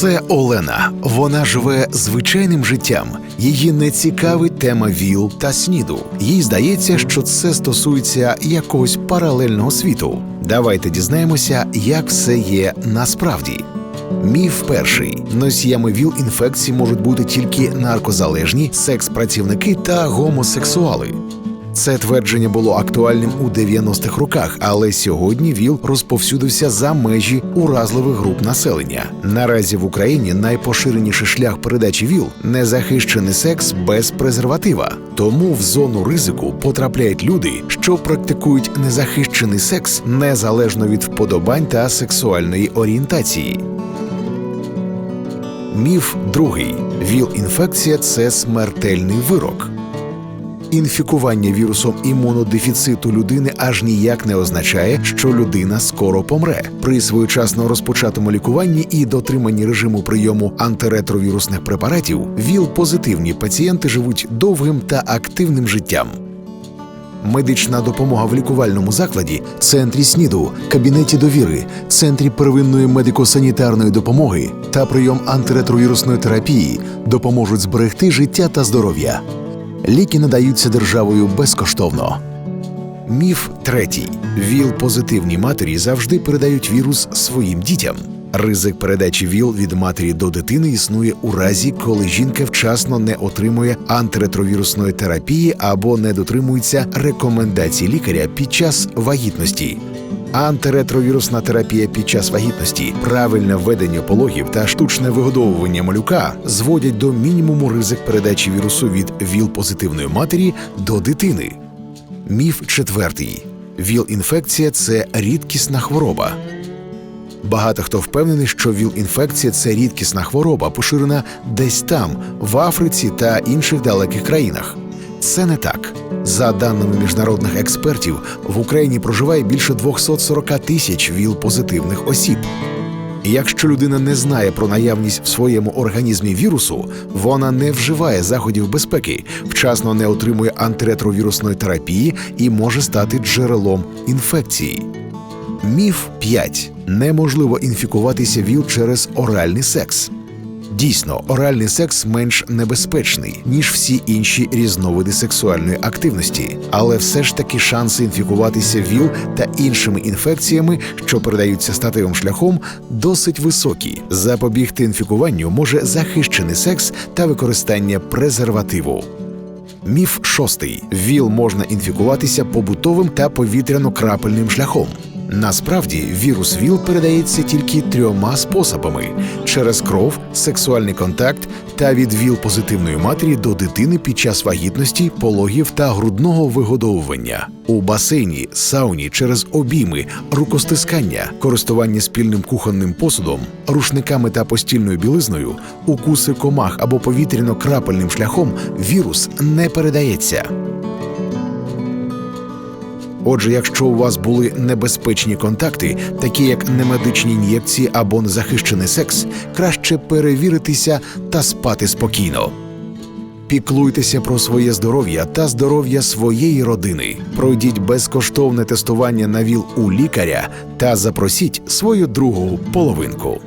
Це Олена. Вона живе звичайним життям. Її не цікавить тема ВІЛ та СНІДу. Їй здається, що це стосується якогось паралельного світу. Давайте дізнаємося, як все є насправді. Міф перший: носіями ВІЛ-інфекції можуть бути тільки наркозалежні, секс-працівники та гомосексуали. Це твердження було актуальним у 90-х роках, але сьогодні ВІЛ розповсюдився за межі уразливих груп населення. Наразі в Україні найпоширеніший шлях передачі ВІЛ незахищений секс без презерватива. Тому в зону ризику потрапляють люди, що практикують незахищений секс незалежно від вподобань та сексуальної орієнтації. Міф другий: ВІЛ-інфекція це смертельний вирок. Інфікування вірусом імунодефіциту людини аж ніяк не означає, що людина скоро помре. При своєчасно розпочатому лікуванні і дотриманні режиму прийому антиретровірусних препаратів ВІЛ-позитивні пацієнти живуть довгим та активним життям. Медична допомога в лікувальному закладі, центрі СНІДу, кабінеті довіри, центрі первинної медико-санітарної допомоги та прийом антиретровірусної терапії допоможуть зберегти життя та здоров'я. Ліки надаються державою безкоштовно. Міф третій: ВІЛ-позитивні матері завжди передають вірус своїм дітям. Ризик передачі ВІЛ від матері до дитини існує у разі, коли жінка вчасно не отримує антиретровірусної терапії або не дотримується рекомендацій лікаря під час вагітності. Антиретровірусна терапія під час вагітності, правильне введення пологів та штучне вигодовування малюка зводять до мінімуму ризик передачі вірусу від ВІЛ-позитивної матері до дитини. Міф четвертий: ВІЛ-інфекція це рідкісна хвороба. Багато хто впевнений, що ВІЛ-інфекція це рідкісна хвороба, поширена десь там, в Африці та інших далеких країнах. Це не так. За даними міжнародних експертів, в Україні проживає більше 240 тисяч ВІЛ-позитивних осіб. Якщо людина не знає про наявність в своєму організмі вірусу, вона не вживає заходів безпеки, вчасно не отримує антиретровірусної терапії і може стати джерелом інфекції. Міф 5. неможливо інфікуватися ВІЛ через оральний секс. Дійсно, оральний секс менш небезпечний ніж всі інші різновиди сексуальної активності, але все ж таки шанси інфікуватися ВІЛ та іншими інфекціями, що передаються статевим шляхом, досить високі. Запобігти інфікуванню може захищений секс та використання презервативу. Міф шостий: ВІЛ можна інфікуватися побутовим та повітряно-крапельним шляхом. Насправді вірус ВІЛ передається тільки трьома способами: через кров, сексуальний контакт та від ВІЛ-позитивної матері до дитини під час вагітності, пологів та грудного вигодовування. У басейні, сауні через обійми, рукостискання, користування спільним кухонним посудом, рушниками та постільною білизною, укуси комах або повітряно-крапельним шляхом вірус не передається. Отже, якщо у вас були небезпечні контакти, такі як немедичні ін'єкції або незахищений секс, краще перевіритися та спати спокійно. Піклуйтеся про своє здоров'я та здоров'я своєї родини. Пройдіть безкоштовне тестування на ВІЛ у лікаря та запросіть свою другу половинку.